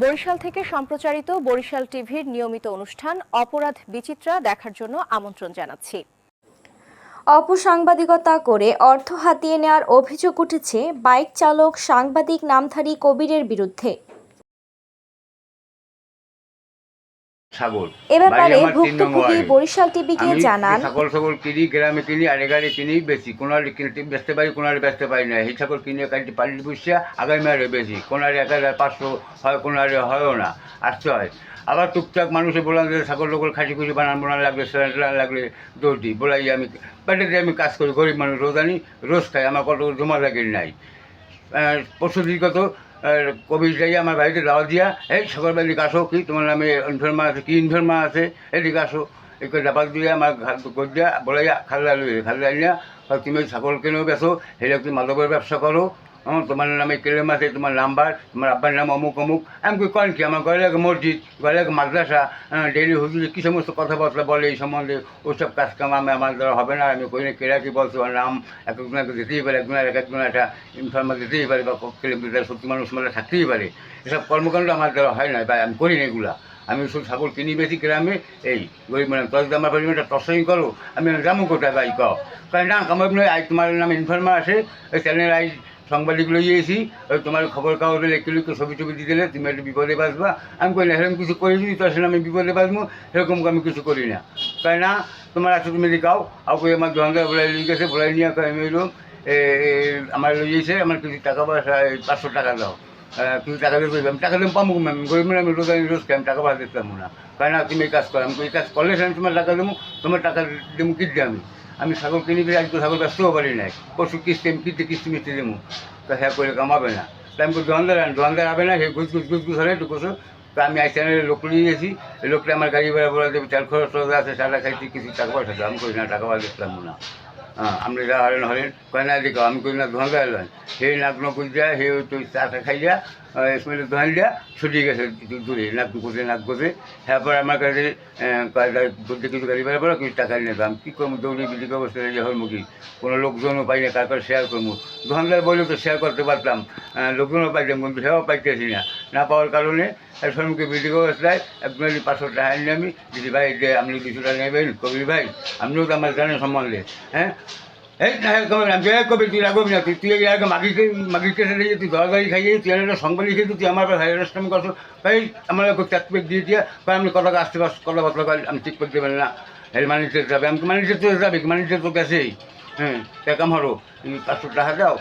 বরিশাল থেকে সম্প্রচারিত বরিশাল টিভির নিয়মিত অনুষ্ঠান অপরাধ বিচিত্রা দেখার জন্য আমন্ত্রণ জানাচ্ছি। অপসাংবাদিকতা করে অর্থ হাতিয়ে নেওয়ার অভিযোগ উঠেছে বাইক চালক সাংবাদিক নামধারী কবিরের বিরুদ্ধে। ছাগল এ ব্যাপারে ভুক্তভোগী বরিশাল টিভিকে জানান। ছাগল ছাগল কিনি গ্রামে কিনি কিনি বেশি। কোনারে কিনতে বেচতে পারি কোনারে বেচতে পারি না। এই ছাগল কিনে কাটি পালি বসিয়া আগামী বেশি। কোনারে এক হাজার পাঁচশো হয় কোনারে হয়ও না। আসতে হয়। আবার টুকটাক মানুষে বললাম যে ছাগল লোকল খাসি খুশি বানান বানান লাগলে স্যালাড লাগলে দৌড়। বলাই আমি পেটে আমি কাজ করি গরিব মানুষ রোজ আনি রোজ খাই। আমার কত জমা লাগে নাই। পরশু দিন কত কবির যাই আমার বাড়িতে দাওয়া দিয়া, এই সকালবেলা আসো কি? তোমার নামে মা আছে, কি ইনফর্মা আছে? এদিকে আসো। এই ডাবাক দিয়ে, আমার বলাই খাল্লা লই খাল্লা নিয়া হয় তুমি ছাগল কেনেও বেছো সেটা তুমি মাদকের ব্যবসা করো। হ্যাঁ তোমার নামে কেলেম আছে তোমার নাম্বার, তোমার আব্বার নাম অমুক অমুক। আমি কই, কন কি? আমার লাগে মসজিদ লাগে মাদ্রাসা ডেলি হুজুরি কী সমস্ত কথাবার্তা বলে এই সম্বন্ধে ওইসব কাজ কাম আমি আমার দ্বারা হবে না। আমি কই না কেরা কি বলছো আমার নাম এক একজনকে দিতেই পারে একজনের এক একজনের একটা ইনফরমার দিতেই পারে বা কেলেম সত্যি মানুষ মানে থাকতেই পারে। এসব কর্মকাণ্ড আমার দ্বারা হয় না বা আমি করি না এগুলা। আমি শুধু ছাগল কিনি বেশি গ্রামে, এই গরিব মানে যদি আমার পরিমাণটা টসই করো, আমি যাব কোথায়, ভাই কারণ না আমার আই তোমার নামে ইনফরমার আছে ওই চ্যানেল আই সাংবাদিক লইয়েছি ওই তোমার খবর কাগজে লিখে লিখে ছবি টবি দিয়ে দিলে তুমি একটু বিপদে বাঁচবা। আমি করি না সেরকম কিছু করি যদি তোর সাথে আমি বিপদে বাঁচবো সেরকম আমি কিছু করি না। তাই না তোমার আছে তুমি দেখাও আর কই আমার দোকানদার বলাই লিয়ে গেছে বলাই নিয়ে কই আমি এলাম এ, এ, আমার লইয়েছে আমার কিছু টাকা পয়সা পাঁচশো টাকা দাও। কিছু টাকা দিয়ে আমি টাকা দিয়ে পাবো আমি গরিব আমি রোজ আমি রোজ আমি টাকা পাওয়া দিতাম না। তাই তুমি এই কাজ করো। আমি কই, এই কাজ করলে আমি তোমার টাকা দেবো তোমার টাকা দেবো কিনতে আমি? আমি ছাগল কিনি পেলে আজকে ছাগল ব্যস্তও পারি নাই। পশু কিস্তি কিনতে কিস্তি মিস্তি দেবো তা হ্যাঁ করে কামাবে না। তাই আমি দোকানদার আন দোকানদার আবে না, সে ঘুষ ঘুষ ঘুষ ঘুষ হলে একটু কোসো তা আমি আই চ্যানেলের লোক নিয়ে গেছি। লোকটা আমার গাড়ি ভাড়া বলে দেবে, তেল খরচ আছে সাদা খাইছি কিছু টাকা পয়সা দাম করি না, টাকা পয়সা দিতাম না। হ্যাঁ আপনি যা হলেন হলেন কয় না দিকে আমি করি না দোকানদার হলেন হে নাক নকুল যায় হে ওই তো চাটা খাই যা স্মেলের দোকান দিয়া, ছুটি গেছে দূরে, নাক গুজে নাক গুজে তারপর আমার কাছে বলতে কিছু গাড়ি ভাড়া পড়ো কিছু টাকা নিয়ে আমি কী করব, দৌড়ি বিলি অবস্থা যে হল মুখি কোনো লোকজনও পাই না তারপর শেয়ার করব। দোকানদার বললে তো শেয়ার করতে পারতাম। লোকজনও পাইতাম, কিন্তু সেও পাইতেছি না। না পাওয়ার কারণে সম্মুখে বিডিও অবস্থায় একজন পাঁচশো টাকা আনি আমি দিদি ভাই, যে আপনি টাকা নেবেন, কবির ভাই, আপনিও তো আমার জানেন সম্বন্ধে হ্যাঁ? এই না আমি কবে, তুই রাখবি না, তুই তুই আগে মাগিকে মাগিকে সাথে তুই দরদারি খাইয়ে তুই একটা সংবাদ লিখে তুই আমার হ্যারাসমেন্ট করছ। ভাই, আমার চাক পেক দিয়ে দিয়ে, ভাই আপনি কথা আসতে পারছ কথাবার্তা কর আমি করতে পারি না। এই মানিতে যাবে আমি মানিতে তো যাবে মানিতে তো গেছেই। হ্যাঁ টাকা মারো তুমি পাঁচশো টাকা দাও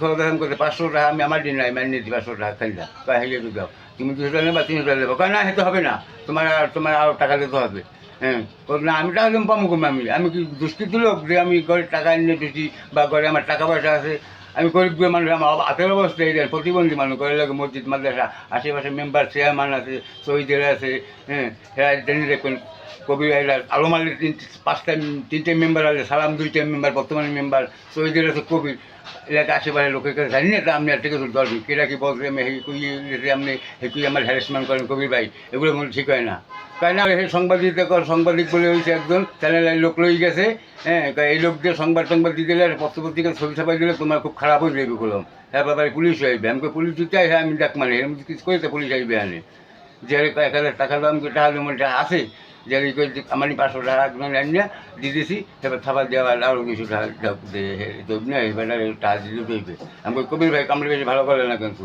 খরচ দাম করতে পাঁচশো টাকা, আমি আমার দিন নাই মানি নিতে পাঁচশো টাকা খালি দাও তাই হেলিয়ে দাও। তুমি দুশো টাকা নেবা, তিনশো টাকা দেবো কয়, না হেতে হবে না। তোমার আর, তোমার আরও টাকা দিতে হবে। হ্যাঁ না, আমি টাকা দেবো পাবো আমি আমি কি দুষ্কৃত লোক যে আমি ঘরে টাকা এনে দিচ্ছি বা ঘরে আমার টাকা পয়সা আছে আমি গরিব মানুষ আমার হাতের অবস্থা দেন, প্রতিবন্ধী মানুষ করে লাগে মসজিদ মাদ্রাসা আশেপাশে মেম্বার চেয়ারম্যান আছে শহীদের আছে হ্যাঁ হ্যাঁ জেনে দেখবেন কবি আলম আলীর তিন পাঁচটা তিনটে মেম্বার আছে সালাম দুইটা মেম্বার বর্তমানে মেম্বার শহীদের আছে কবির। এলাকা আশেপাশে লোকের কাছে জানি না কিছু দরবি কেটা কি আমি আমার হ্যারাসমেন্ট করেন কবির ভাই? এগুলো মনে ঠিক হয় না। তাই না কর সাংবাদিক বলে হয়েছে একজন চ্যানেলের লোক লই গেছে হ্যাঁ এই লোক দিয়ে সংবাদ সংবাদ দিলে আর পত্রপত্রিকা ছবি ছাপাই দিলে তোমার খুব খারাপ হয়ে যাবে বললাম হ্যাঁ ব্যাপারে পুলিশ আসবে আমি কই, পুলিশ দিতে হ্যাঁ আমি ডাক মানে এরকম কিছু করেছে পুলিশ আসবে আনে। যে এক হাজার টাকা দাম টাকা আছে যে এই করে আমার পাঁচশো টাকা একজন দিয়েছি এবার থাবার দেওয়া আরও কিছু টাকা এবার টাকা দিতে চলবে আমি কবির ভাই কামড়ে বেশি ভালো করে না কিন্তু।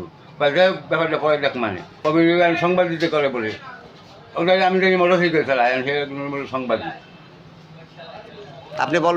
যাই হোক, ব্যাপারটা পরে দেখ মানে। কবির সংবাদ দিতে করে বলে। ওটা আমি জানি মোটর সাইকেল চালাই আমি সংবাদ আপনি বল